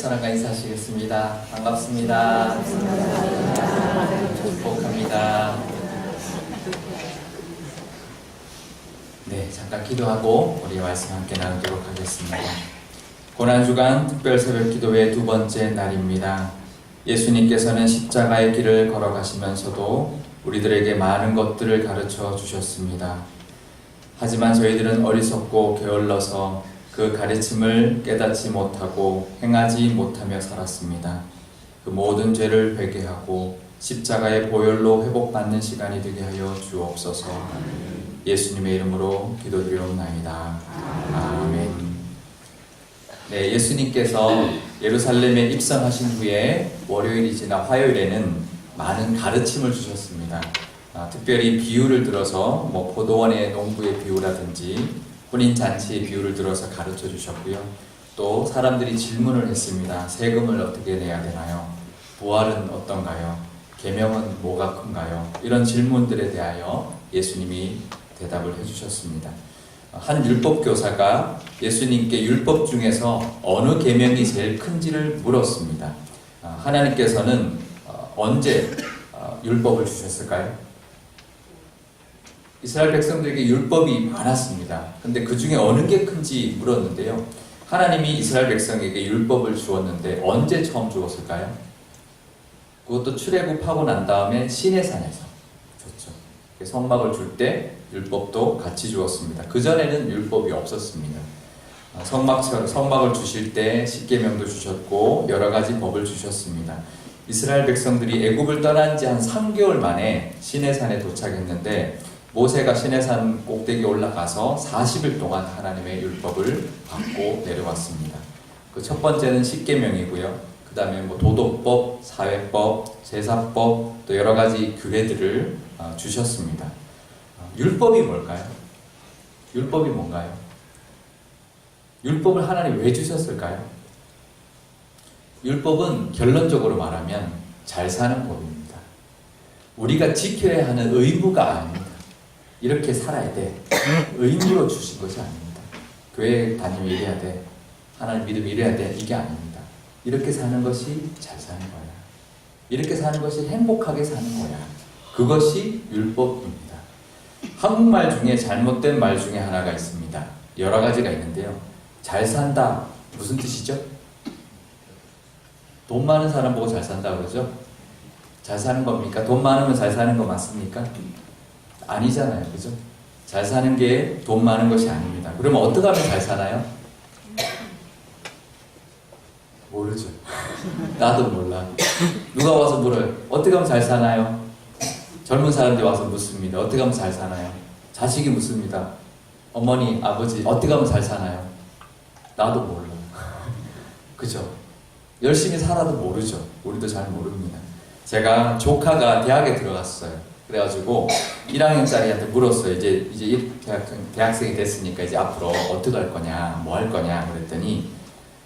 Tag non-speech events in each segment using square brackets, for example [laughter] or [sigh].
사랑과 인사하시겠습니다. 반갑습니다. 축복합니다. 네, 잠깐 기도하고 우리 말씀 함께 나누도록 하겠습니다. 고난주간 특별 새벽 기도의 두 번째 날입니다. 예수님께서는 십자가의 길을 걸어가시면서도 우리들에게 많은 것들을 가르쳐 주셨습니다. 하지만 저희들은 어리석고 게을러서 그 가르침을 깨닫지 못하고 행하지 못하며 살았습니다. 그 모든 죄를 회개하고 십자가의 보혈로 회복받는 시간이 되게 하여 주옵소서. 예수님의 이름으로 기도드리옵나이다. 아멘. 네, 예수님께서 예루살렘에 입성하신 후에 월요일이 지나 화요일에는 많은 가르침을 주셨습니다. 아, 특별히 비유를 들어서 뭐 포도원의 농부의 비유라든지 혼인 잔치의 비유를 들어서 가르쳐 주셨고요. 또 사람들이 질문을 했습니다. 세금을 어떻게 내야 되나요? 부활은 어떤가요? 계명은 뭐가 큰가요? 이런 질문들에 대하여 예수님이 대답을 해주셨습니다. 한 율법 교사가 예수님께 율법 중에서 어느 계명이 제일 큰지를 물었습니다. 아, 하나님께서는 어, 언제 어, 율법을 주셨을까요? 이스라엘 백성들에게 율법이 많았습니다. 근데 그 중에 어느 게 큰지 물었는데요. 하나님이 이스라엘 백성에게 율법을 주었는데 언제 처음 주었을까요? 그것도 출애굽하고 난 다음에 시내산에서 줬죠. 성막을 줄 때 율법도 같이 주었습니다. 그 전에는 율법이 없었습니다. 아, 성막처럼 성막을 주실 때 십계명도 주셨고 여러 가지 법을 주셨습니다. 이스라엘 백성들이 애굽을 떠난 지 한 3개월 만에 시내산에 도착했는데 모세가 시내산 꼭대기 올라가서 40일 동안 하나님의 율법을 받고 내려왔습니다. 그 첫 번째는 십계명이고요. 그 다음에 뭐 도덕법, 사회법, 제사법 또 여러 가지 규례들을 어, 주셨습니다. 어, 율법이 뭘까요? 율법이 뭔가요? 율법을 하나님 왜 주셨을까요? 율법은 결론적으로 말하면 잘 사는 법입니다. 우리가 지켜야 하는 의무가 아닙니다. 이렇게 살아야 돼. 의무로 주신 것이 아닙니다. 교회 다니면 이래야 돼. 하나님 믿음 이래야 돼. 이게 아닙니다. 이렇게 사는 것이 잘 사는 거야. 이렇게 사는 것이 행복하게 사는 거야. 그것이 율법입니다. 한국말 중에 잘못된 말 중에 하나가 있습니다. 여러 가지가 있는데요. 잘 산다. 무슨 뜻이죠? 돈 많은 사람 보고 잘 산다 그러죠? 잘 사는 겁니까? 돈 많으면 잘 사는 거 맞습니까? 아니잖아요. 그죠? 잘 사는 게 돈 많은 것이 아닙니다. 그러면 어떻게 하면 잘 사나요? 모르죠. [laughs] 나도 몰라. 누가 와서 물어요. 어떻게 하면 잘 사나요? 젊은 사람들이 와서 묻습니다. 어떻게 하면 잘 사나요? 자식이 묻습니다. 어머니, 아버지, 어떻게 하면 잘 사나요? 나도 몰라. [laughs] 그죠? 열심히 살아도 모르죠. 우리도 잘 모릅니다. 제가 조카가 대학에 들어갔어요. 그래가지고 1학년짜리한테 물었어요. 이제 이제 대학, 대학생 이 됐으니까 이제 앞으로 어떻게 할 거냐, 뭐 할 거냐 그랬더니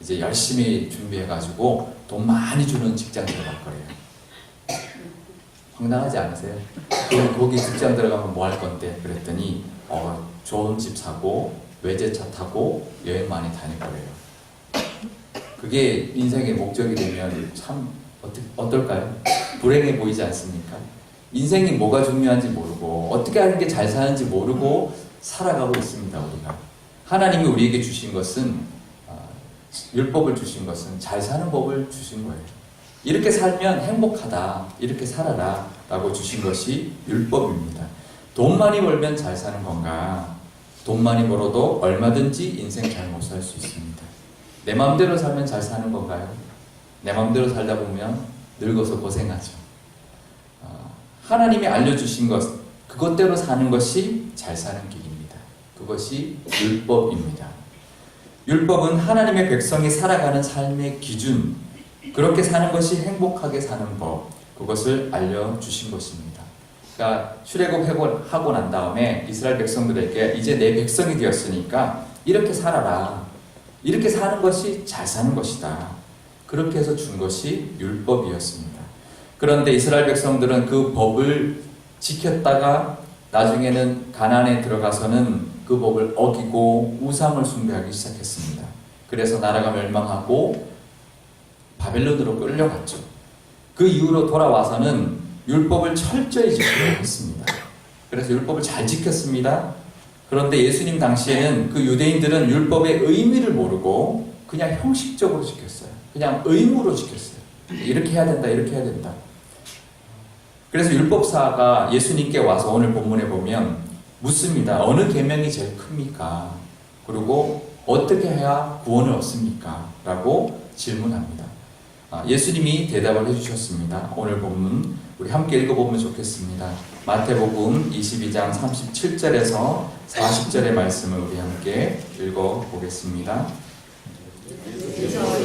이제 열심히 준비해가지고 돈 많이 주는 직장 들어갈 거래요. 황당하지 않으세요? 거기 직장 들어가면 뭐 할 건데? 그랬더니 어, 좋은 집 사고 외제차 타고 여행 많이 다닐 거래요. 그게 인생의 목적이 되면 참 어떨까요? 불행해 보이지 않습니까? 인생이 뭐가 중요한지 모르고 어떻게 하는 게 잘 사는지 모르고 살아가고 있습니다 우리가. 하나님이 우리에게 주신 것은 어, 율법을 주신 것은 잘 사는 법을 주신 거예요. 이렇게 살면 행복하다 이렇게 살아라 라고 주신 것이 율법입니다. 돈 많이 벌면 잘 사는 건가? 돈 많이 벌어도 얼마든지 인생 잘 못 살 수 있습니다. 내 마음대로 살면 잘 사는 건가요? 내 마음대로 살다 보면 늙어서 고생하죠 하나님이 알려주신 것, 그것대로 사는 것이 잘 사는 길입니다. 그것이 율법입니다. 율법은 하나님의 백성이 살아가는 삶의 기준, 그렇게 사는 것이 행복하게 사는 법, 그것을 알려주신 것입니다. 그러니까 출애굽하고 난 다음에 이스라엘 백성들에게 이제 내 백성이 되었으니까 이렇게 살아라. 이렇게 사는 것이 잘 사는 것이다. 그렇게 해서 준 것이 율법이었습니다. 그런데 이스라엘 백성들은 그 법을 지켰다가 나중에는 가난에 들어가서는 그 법을 어기고 우상을 숭배하기 시작했습니다. 그래서 나라가 멸망하고 바벨론으로 끌려갔죠. 그 이후로 돌아와서는 율법을 철저히 지키려 했습니다. 그래서 율법을 잘 지켰습니다. 그런데 예수님 당시에는 그 유대인들은 율법의 의미를 모르고 그냥 형식적으로 지켰어요. 그냥 의무로 지켰어요. 이렇게 해야 된다, 이렇게 해야 된다. 그래서 율법사가 예수님께 와서 오늘 본문에 보면 묻습니다. 어느 계명이 제일 큽니까? 그리고 어떻게 해야 구원을 얻습니까? 라고 질문합니다. 아, 예수님이 대답을 해주셨습니다. 오늘 본문 우리 함께 읽어보면 좋겠습니다. 마태복음 22장 37절에서 40절의 말씀을 우리 함께 읽어보겠습니다.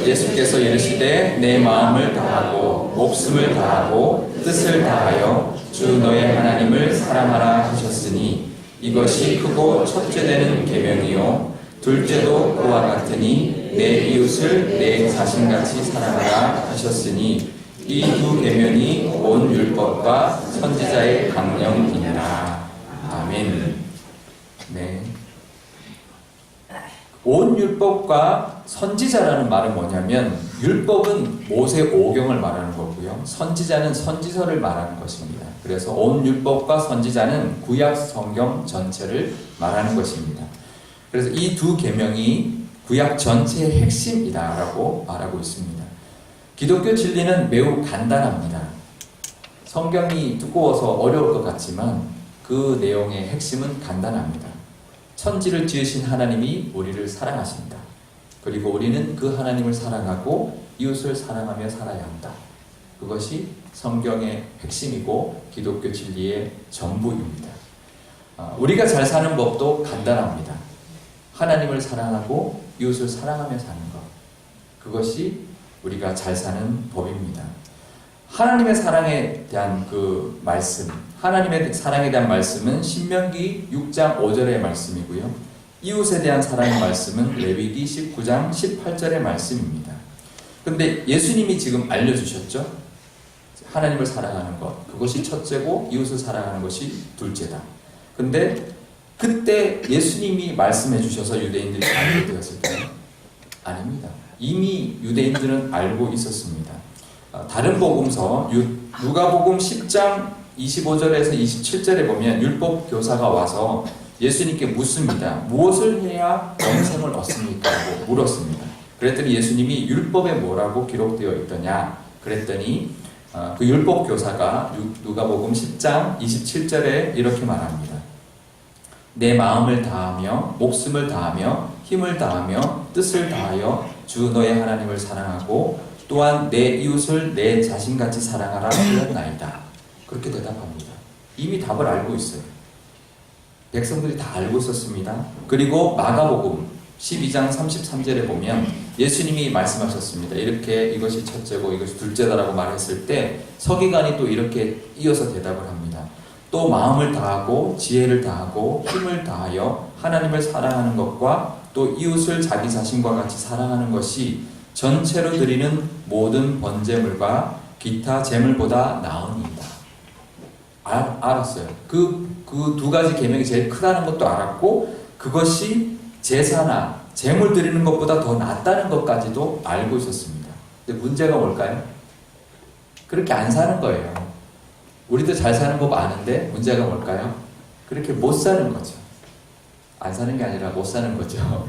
예수께서 이르시되 내 마음을 다하고 목숨을 다하고 뜻을 다하여 주 너의 하나님을 사랑하라 하셨으니 이것이 크고 첫째 되는 계명이요 둘째도 그와 같으니 내 이웃을 내 자신같이 사랑하라 하셨으니 이 두 계명이 온 율법과 선지자의 강령이니라 아멘. 네. 온 율법과 선지자라는 말은 뭐냐면 율법은 모세 오경을 말하는 거고요. 선지자는 선지서를 말하는 것입니다. 그래서 온 율법과 선지자는 구약 성경 전체를 말하는 것입니다. 그래서 이 두 계명이 구약 전체의 핵심이다라고 말하고 있습니다. 기독교 진리는 매우 간단합니다. 성경이 두꺼워서 어려울 것 같지만 그 내용의 핵심은 간단합니다. 천지를 지으신 하나님이 우리를 사랑하십니다. 그리고 우리는 그 하나님을 사랑하고 이웃을 사랑하며 살아야 한다. 그것이 성경의 핵심이고 기독교 진리의 전부입니다. 아, 우리가 잘 사는 법도 간단합니다. 하나님을 사랑하고 이웃을 사랑하며 사는 것. 그것이 우리가 잘 사는 법입니다. 하나님의 사랑에 대한 그 말씀, 하나님의 사랑에 대한 말씀은 신명기 6장 5절의 말씀이고요. 이웃에 대한 사랑의 말씀은 레위기 19장 18절의 말씀입니다. 근데 예수님이 지금 알려주셨죠? 하나님을 사랑하는 것. 그것이 첫째고 이웃을 사랑하는 것이 둘째다. 근데 그때 예수님이 말씀해 주셔서 유대인들이 알게 되었을까요? 아닙니다. 이미 유대인들은 알고 있었습니다. 어, 다른 복음서 누가복음 10장 25절에서 27절에 보면 율법 교사가 와서 예수님께 묻습니다. 무엇을 해야 영생을 얻습니까? 라고 물었습니다. 그랬더니 예수님이 율법에 뭐라고 기록되어 있더냐? 그랬더니 어, 그 율법 교사가 누가복음 10장 27절에 이렇게 말합니다. 내 마음을 다하며 목숨을 다하며 힘을 다하며 뜻을 다하여 주 너의 하나님을 사랑하고 또한 내 이웃을 내 자신같이 사랑하라 하였나이다. 그렇게 대답합니다. 이미 답을 알고 있어요. 백성들이 다 알고 있었습니다. 그리고 마가복음 12장 33절에 보면 예수님이 말씀하셨습니다. 이렇게 이것이 첫째고 이것이 둘째다라고 말했을 때 서기관이 또 이렇게 이어서 대답을 합니다. 또 마음을 다하고 지혜를 다하고 힘을 다하여 하나님을 사랑하는 것과 또 이웃을 자기 자신과 같이 사랑하는 것이 전체로 드리는 모든 번제물과 기타 제물보다 나으니이다. 알, 알았어요. 그 그 두 가지 계명이 제일 크다는 것도 알았고 그것이 제사나 제물 드리는 것보다 더 낫다는 것까지도 알고 있었습니다. 근데 문제가 뭘까요? 그렇게 안 사는 거예요. 우리도 잘 사는 법 아는데 문제가 뭘까요? 그렇게 못 사는 거죠. 안 사는 게 아니라 못 사는 거죠.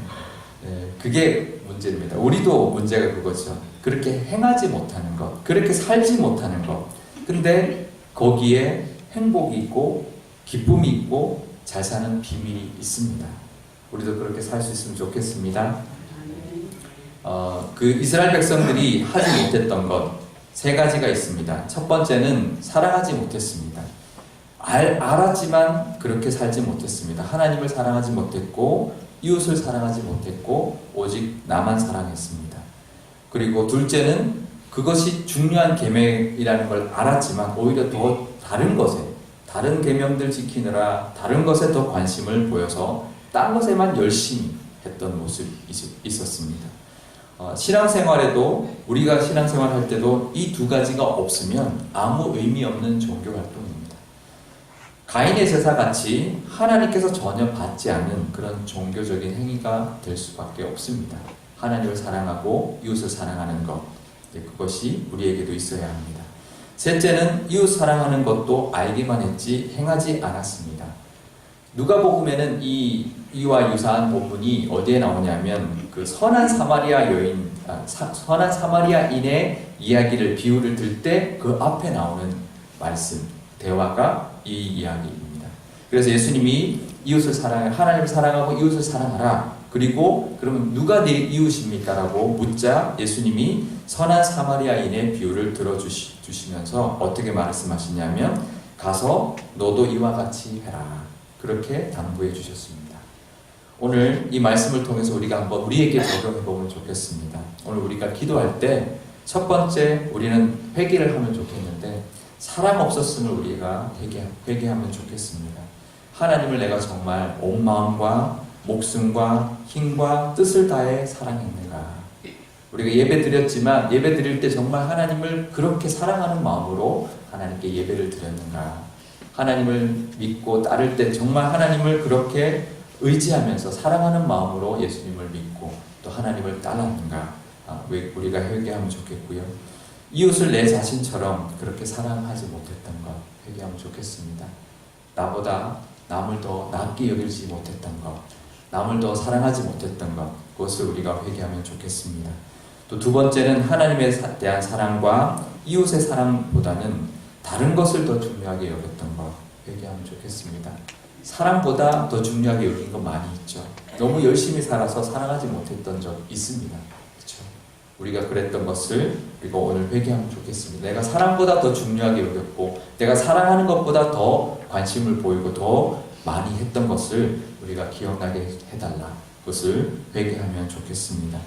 네, 그게 문제입니다. 우리도 문제가 그거죠. 그렇게 행하지 못하는 것, 그렇게 살지 못하는 것. 근데 거기에 행복이 있고 기쁨이 있고 잘 사는 비밀이 있습니다. 우리도 그렇게 살 수 있으면 좋겠습니다. 어, 그 이스라엘 백성들이 하지 못했던 것 세 가지가 있습니다. 첫 번째는 사랑하지 못했습니다. 알, 알았지만 그렇게 살지 못했습니다. 하나님을 사랑하지 못했고 이웃을 사랑하지 못했고 오직 나만 사랑했습니다. 그리고 둘째는 그것이 중요한 계명이라는 걸 알았지만 오히려 더 다른 것에 다른 계명들 지키느라 다른 것에 더 관심을 보여서 딴 것에만 열심히 했던 모습이 있었습니다. 어, 신앙생활에도 우리가 신앙생활 할 때도 이 두 가지가 없으면 아무 의미 없는 종교 활동입니다. 가인의 제사 같이 하나님께서 전혀 받지 않는 그런 종교적인 행위가 될 수밖에 없습니다. 하나님을 사랑하고 이웃을 사랑하는 것. 그것이 우리에게도 있어야 합니다. 셋째는 이웃 사랑하는 것도 알기만 했지 행하지 않았습니다. 누가복음에는 이 이와 유사한 본문이 어디에 나오냐면 그 선한 사마리아 여인, 아, 사- 선한 사마리아인의 이야기를 비유를 들 때 그 앞에 나오는 말씀 대화가 이 이야기입니다. 그래서 예수님이 이웃을 사랑, 하나님을 사랑하고 이웃을 사랑하라. 그리고 그러면 누가 내 이웃입니까라고 묻자 예수님이 선한 사마리아인의 비유를 들어주시면서 어떻게 말씀하시냐면 가서 너도 이와 같이 해라. 그렇게 당부해 주셨습니다. 오늘 이 말씀을 통해서 우리가 한번 우리에게 적용해 보면 좋겠습니다. 오늘 우리가 기도할 때 첫 번째 우리는 회개를 하면 좋겠는데 사랑 없었음을 우리가 회개, 회개하 면 좋겠습니다. 하나님을 내가 정말 온 마음과 목숨과 힘과 뜻을 다해 사랑했는가? 우리가 예배 드렸지만 예배 드릴 때 정말 하나님을 그렇게 사랑하는 마음으로 하나님께 예배를 드렸는가? 하나님을 믿고 따를 때 정말 하나님을 그렇게 의지하면서 사랑하는 마음으로 예수님을 믿고 또 하나님을 따랐는가? 아, 왜 우리가 회개하면 좋겠고요. 이웃을 내 자신처럼 그렇게 사랑하지 못했던 것 회개하면 좋겠습니다. 나보다 남을 더 낫게 여기지 못했던 것, 남을 더 사랑하지 못했던 것, 그것을 우리가 회개하면 좋겠습니다. 또 두 번째는 하나님에 사- 대한 사랑과 이웃의 사랑보다는 다른 것을 더 중요하게 여겼던 것, 회개하면 좋겠습니다. 사랑보다 더 중요하게 여긴 거 많이 있죠. 너무 열심히 살아서 사랑하지 못했던 적 있습니다. 우리가 그랬던 것을 우리가 오늘 회개하면 좋겠습니다. 내가 사랑보다 더 중요하게 여겼고, 내가 사랑하는 것보다 더 관심을 보이고 더 많이 했던 것을 우리가 기억나게 해달라. 그것을 회개하면 좋겠습니다.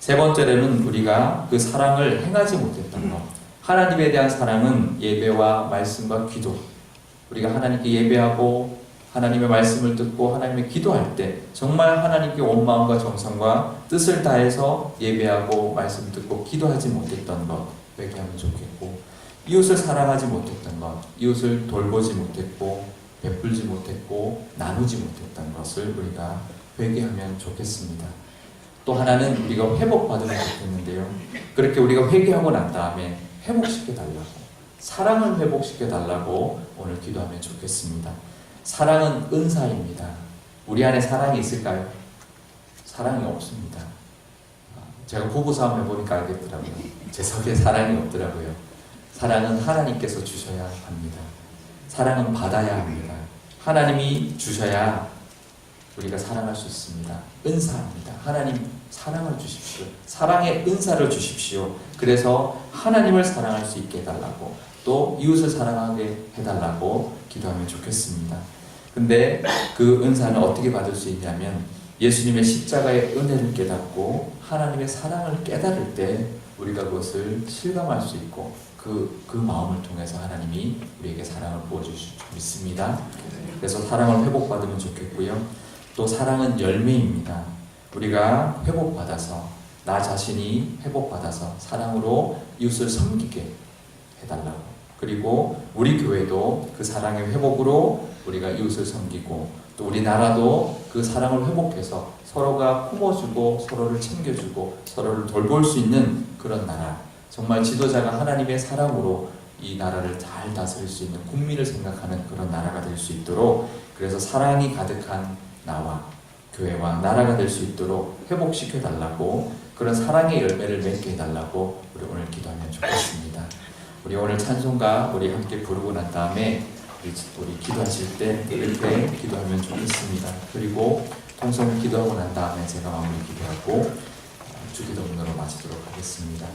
세 번째로는 우리가 그 사랑을 행하지 못했던 것. 하나님에 대한 사랑은 예배와 말씀과 기도. 우리가 하나님께 예배하고 하나님의 말씀을 듣고 하나님의 기도할 때 정말 하나님께 온 마음과 정성과 뜻을 다해서 예배하고 말씀 듣고 기도하지 못했던 것 회개하면 좋겠고 이웃을 사랑하지 못했던 것 이웃을 돌보지 못했고 베풀지 못했고 나누지 못했던 것을 우리가 회개하면 좋겠습니다. 또 하나는 우리가 회복받으면 좋겠는데요. 그렇게 우리가 회개하고 난 다음에 회복시켜 달라고 사랑을 회복시켜 달라고 오늘 기도하면 좋겠습니다. 사랑은 은사입니다. 우리 안에 사랑이 있을까요? 사랑이 없습니다. 아, 제가 부부 싸움 해보니까 알겠더라고요. 제 속에 사랑이 없더라고요. 사랑은 하나님께서 주셔야 합니다. 사랑은 받아야 합니다. 하나님이 주셔야 우리가 사랑할 수 있습니다. 은사입니다. 하나님 사랑을 주십시오. 사랑의 은사를 주십시오. 그래서 하나님을 사랑할 수 있게 해달라고 또 이웃을 사랑하게 해달라고 기도하면 좋겠습니다. 근데 그 은사는 어떻게 받을 수 있냐면 예수님의 십자가의 은혜를 깨닫고 하나님의 사랑을 깨달을 때 우리가 그것을 실감할 수 있고 그, 그 마음을 통해서 하나님이 우리에게 사랑을 부어주실 줄 믿습니다. 그래서 사랑을 회복받으면 좋겠고요. 또 사랑은 열매입니다. 우리가 회복받아서 나 자신이 회복받아서 사랑으로 이웃을 섬기게 해달라고 그리고 우리 교회도 그 사랑의 회복으로 우리가 이웃을 섬기고 또 우리나라도 그 사랑을 회복해서 서로가 품어주고 서로를 챙겨주고 서로를 돌볼 수 있는 그런 나라 정말 지도자가 하나님의 사랑으로 이 나라를 잘 다스릴 수 있는 국민을 생각하는 그런 나라가 될 수 있도록 그래서 사랑이 가득한 나와 교회와 나라가 될 수 있도록 회복시켜 달라고 그런 사랑의 열매를 맺게 해달라고 우리 오늘 기도하면 좋겠습니다. 우리 오늘 찬송가 우리 함께 부르고 난 다음에 우리, 기도하실 때 이렇게 기도하면 좋겠습니다. 그리고 통성 기도하고 난 다음에 제가 마무리 기도하고 주기도문으로 마치도록 하겠습니다.